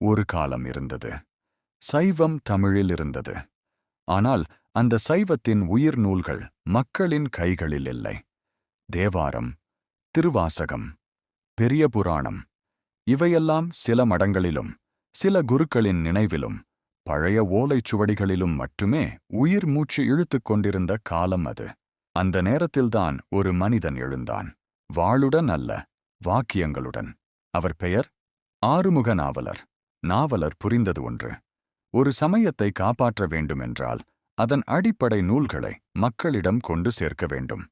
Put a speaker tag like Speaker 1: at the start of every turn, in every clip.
Speaker 1: ஒரு காலம் இருந்தது. சைவம் தமிழில் இருந்தது. ஆனால் அந்த சைவத்தின் உயிர் நூல்கள் மக்களின் கைகளில் இல்லை. தேவாரம் திருவாசகம் பெரிய புராணம் இவையெல்லாம் சில மடங்களிலும் சில குருக்களின் நினைவிலும் பழைய ஓலைச் சுவடிகளிலும் மட்டுமே உயிர் மூச்சு இழுத்துக் கொண்டிருந்த காலம் அது. அந்த நேரத்தில்தான் ஒரு மனிதன் எழுந்தான். வாளுடன் அல்ல வாக்கியங்களுடன். அவர் பெயர் ஆறுமுக நாவலர் புரிந்தது ஒன்று. ஒரு சமயத்தை காப்பாற்ற வேண்டுமென்றால் அதன் அடிப்படை நூல்களை மக்களிடம் கொண்டு சேர்க்க வேண்டும்.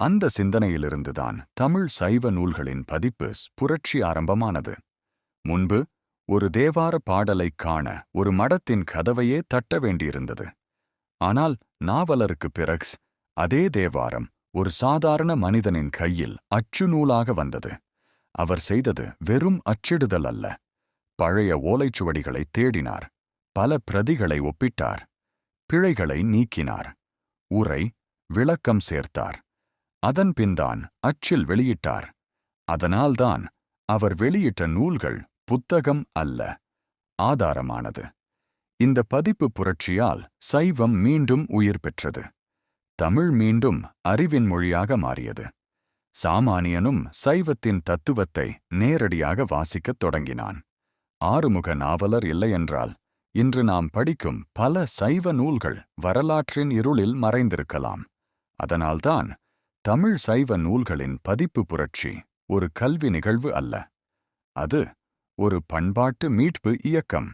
Speaker 1: அந்த சிந்தனையிலிருந்துதான் தமிழ் சைவ நூல்களின் பதிப்பு புரட்சி ஆரம்பமானது. முன்பு ஒரு தேவார பாடலைக் காண ஒரு மடத்தின் கதவையே தட்ட வேண்டியிருந்தது. ஆனால் நாவலருக்கு பிறக்ஸ் அதே தேவாரம் ஒரு சாதாரண மனிதனின் கையில் அச்சு நூலாக வந்தது. அவர் செய்தது வெறும் அச்சிடுதல் அல்ல. பழைய ஓலைச்சுவடிகளை தேடினார். பல பிரதிகளை ஒப்பிட்டார். பிழைகளை நீக்கினார். உரை விளக்கம் சேர்த்தார். அதன்பின்தான் அச்சில் வெளியிட்டார். அதனால்தான் அவர் வெளியிட்ட நூல்கள் புத்தகம் அல்ல ஆதாரமானது. இந்த பதிப்பு புரட்சியால் சைவம் மீண்டும் உயிர் பெற்றது. தமிழ் மீண்டும் அறிவின் மொழியாக மாறியது. சாமானியனும் சைவத்தின் தத்துவத்தை நேரடியாக வாசிக்கத் தொடங்கினான். ஆறுமுக நாவலர் இல்லையென்றால் இன்று நாம் படிக்கும் பல சைவ நூல்கள் வரலாற்றின் இருளில் மறைந்திருக்கலாம். அதனால்தான் தமிழ் சைவ நூல்களின் பதிப்பு புரட்சி ஒரு கல்வி நிகழ்வு அல்ல. அது ஒரு பண்பாட்டு மீட்பு இயக்கம்.